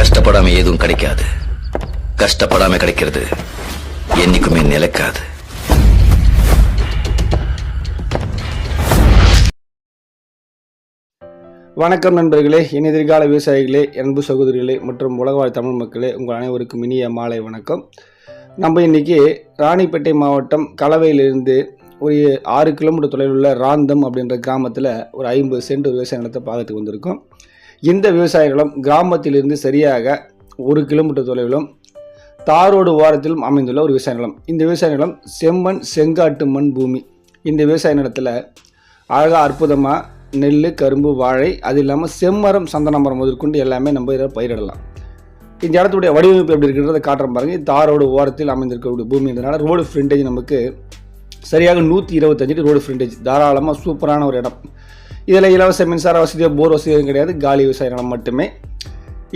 கஷ்டப்படாம எதுவும் கிடைக்காது. கஷ்டப்படாம கிடைக்கிறது. என்னைக்குமே நிலைக்காது. வணக்கம் நண்பர்களே என் எதிர்கால விவசாயிகளே அன்பு சகோதரிகளே மற்றும் உலகவாழ் தமிழ் மக்களே உங்கள் அனைவருக்கும் இனிய மாலை வணக்கம். நம்ம இன்னைக்கு ராணிப்பேட்டை மாவட்டம் கலவையிலிருந்து ஒரு ஆறு கிலோமீட்டர் தொலைவில் உள்ள ராந்தம் அப்படின்ற கிராமத்தில் ஒரு ஐம்பது சென்ட் விவசாய நிலத்தை பார்க்கறதுக்கு வந்திருக்கோம். இந்த விவசாய நிலம் கிராமத்திலிருந்து சரியாக ஒரு கிலோமீட்டர் தொலைவிலும் தாரோடு ஓரத்திலும் அமைந்துள்ள ஒரு விவசாய நிலம் இந்த விவசாய நிலம் செம்மண் செங்காட்டு மண் பூமி. இந்த விவசாய நிலத்தில் அழகாக அற்புதமாக நெல் கரும்பு வாழை அது இல்லாமல் செம்மரம் சந்தன மரம் முதற்கொண்டு எல்லாமே நம்ம இதில் பயிரிடலாம். இந்த இடத்துடைய வடிவமைப்பு எப்படி இருக்கிறத காட்டுறோம் பாருங்க. இது தாரோடு ஓரத்தில் அமைந்திருக்கக்கூடிய பூமின்றதுனால ரோடு ஃப்ரண்டேஜ் நமக்கு சரியாக நூற்றி இருபத்தஞ்சு ரோடு ஃப்ரண்டேஜ் தாராளமாக சூப்பரான ஒரு இடம். இதில் இலவச மின்சார வசதியோ போர் வசதியோ கிடையாது. காலி விவசாய நிலம் மட்டுமே.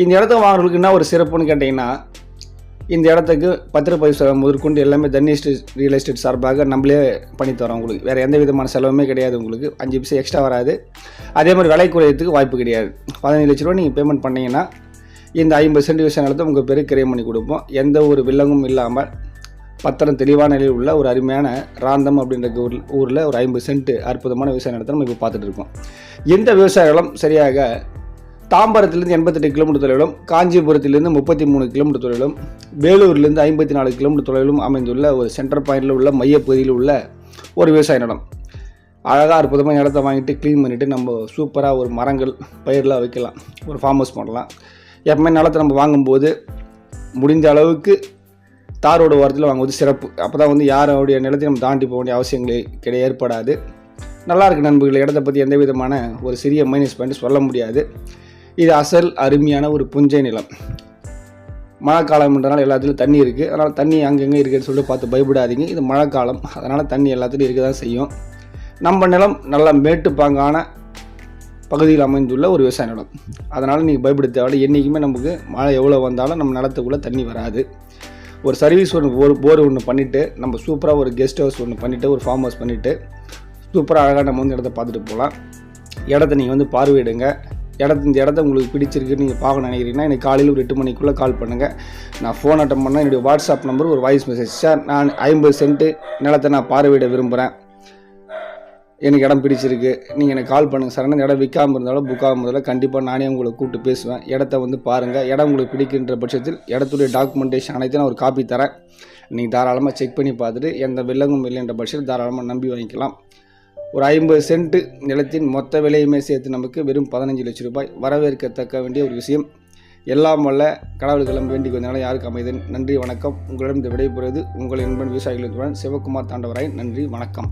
இந்த இடத்த வாங்குறதுக்கு என்ன ஒரு சிறப்புன்னு கேட்டிங்கன்னா இந்த இடத்துக்கு பத்திரப்பதிவு செலவு முதற்கொண்டு எல்லாமே தனி எஸ்டேட் ரியல் எஸ்டேட் சார்பாக நம்மளே பண்ணி தரோம் உங்களுக்கு. வேறு எந்த விதமான செலவுமே கிடையாது உங்களுக்கு. அஞ்சு பைசா எக்ஸ்ட்ரா வராது. அதே மாதிரி விலை குறையத்துக்கு வாய்ப்பு கிடையாது. பதினஞ்சு லட்ச ரூபா நீங்கள் பேமெண்ட் பண்ணிங்கன்னா இந்த ஐம்பது சென்ட் விவசாய நிலத்தை உங்கள் பேருக்கு கிரையம் பண்ணி கொடுப்போம். எந்த ஒரு வில்லங்கும் இல்லாமல் பத்திரம் தெளிவான நிலையில் உள்ள ஒரு அருமையான ராந்தம் அப்படின்ற ஊர் ஊரில் ஒரு ஐம்பது சென்ட் அற்புதமான விவசாய நிலத்தை நம்ம இப்போ பார்த்துட்டு இருக்கோம். எந்த விவசாய நிலம்? சரியாக தாம்பரத்திலிருந்து எண்பத்தெட்டு கிலோமீட்டர் தொலைவிலும் காஞ்சிபுரத்திலிருந்து முப்பத்தி மூணு கிலோமீட்டர் தொலைவிலும் வேலூர்லேருந்து ஐம்பத்தி நாலு கிலோமீட்டர் தொலைவிலும் அமைந்துள்ள ஒரு சென்டர் பாயிண்டில் உள்ள மையப்பகுதியில் உள்ள ஒரு விவசாய நிலம். அழகாக அற்புதமாக இடத்த வாங்கிட்டு க்ளீன் பண்ணிவிட்டு நம்ம சூப்பராக ஒரு மரங்கள் பயிரெலாம் வைக்கலாம். ஒரு ஃபார்ம் ஹவுஸ் பண்ணலாம் எப்பவுமே நிலத்தை நம்ம வாங்கும்போது முடிந்த அளவுக்கு தாரோட ஓரத்தில் வாங்குவது சிறப்பு. அப்போ தான் வந்து யாரோடைய நிலத்தையும் நம்ம தாண்டி போக வேண்டிய அவசியங்களே கிடையாது ஏற்படாது. நல்லாயிருக்கு நண்பர்கள் இடத்த பற்றி எந்த விதமான ஒரு சிறிய மைனஸ் பாயிண்ட் சொல்ல முடியாது. இது அசல் அருமையான ஒரு புஞ்சை நிலம். மழைக்காலம்ன்றனால எல்லாத்துலேயும் தண்ணி இருக்குது அதனால் தண்ணி அங்கங்கே இருக்குன்னு சொல்லிட்டு பார்த்து பயப்படாதீங்க. இது மழைக்காலம். அதனால் தண்ணி எல்லாத்துலேயும் இருக்க தான் செய்யும். நம்ம நிலம் நல்லா மேட்டுப்பாங்கான பகுதியில் அமைந்துள்ள ஒரு விவசாய நிலம். அதனால் நீங்கள் பயப்பட தேவையில்லை. என்றைக்குமே நமக்கு மழை எவ்வளோ வந்தாலும் நம்ம நிலத்துக்குள்ளே தண்ணி வராது. ஒரு சர்வீஸ் ஒன்று போர் போர் ஒன்று பண்ணிவிட்டு நம்ம சூப்பராக ஒரு கெஸ்ட் ஹவுஸ் ஒன்று பண்ணிவிட்டு ஒரு ஃபார்ம் ஹவுஸ் பண்ணிவிட்டு சூப்பராக அழகாக நம்ம வந்து இடத்த பார்த்துட்டு போகலாம். இடத்த நீங்கள் வந்து பார்வையிடுங்க. இடத்த இந்த இடத்த உங்களுக்கு பிடிச்சிருக்கு நீங்கள் பார்க்க நினைக்கிறீங்கன்னா எனக்கு காலையில் ஒரு எட்டு மணிக்குள்ளே கால் பண்ணுங்கள் நான் ஃபோன் அட்டன் பண்ணால் என்னுடைய வாட்ஸ்அப் நம்பர் ஒரு வாய்ஸ் மெசேஜ் சார் நான் ஐம்பது சென்ட்டு நிலத்தை நான் பார்வையிட விரும்புகிறேன் எனக்கு இடம் பிடிச்சிருக்கு. நீங்கள் எனக்கு கால் பண்ணுங்கள் சார் இந்த இடம் விற்காமல் இருந்தாலும் புக்காமல் இருந்தாலும் கண்டிப்பாக நானே உங்களை கூப்பிட்டு பேசுவேன். இடத்த வந்து பாருங்கள் இடம் உங்களுக்கு பிடிக்கின்ற பட்சத்தில் இடத்துடைய டாக்குமெண்டேஷன் அனைத்தையும் நான் ஒரு காப்பி தரேன். நீங்கள் தாராளமாக செக் பண்ணி பார்த்துட்டு எந்த வில்லங்கும் இல்லைன்ற பட்சத்தில் தாராளமாக நம்பி வாங்கிக்கலாம். ஒரு ஐம்பது சென்ட் நிலத்தின் மொத்த விலையுமே சேர்த்து நமக்கு வெறும் பதினஞ்சு லட்சம் ரூபாய். வரவேற்கத்தக்க வேண்டிய ஒரு விஷயம். எல்லாம் வல்ல கடவுள்களம் வேண்டிக் வந்தனால யாருக்கு அமைதன் நன்றி வணக்கம். உங்களிடம் இந்த விடைபெறுவது உங்கள் நண்பன் விவசாயிகளுடன் சிவகுமார் தாண்டவராய் நன்றி வணக்கம்.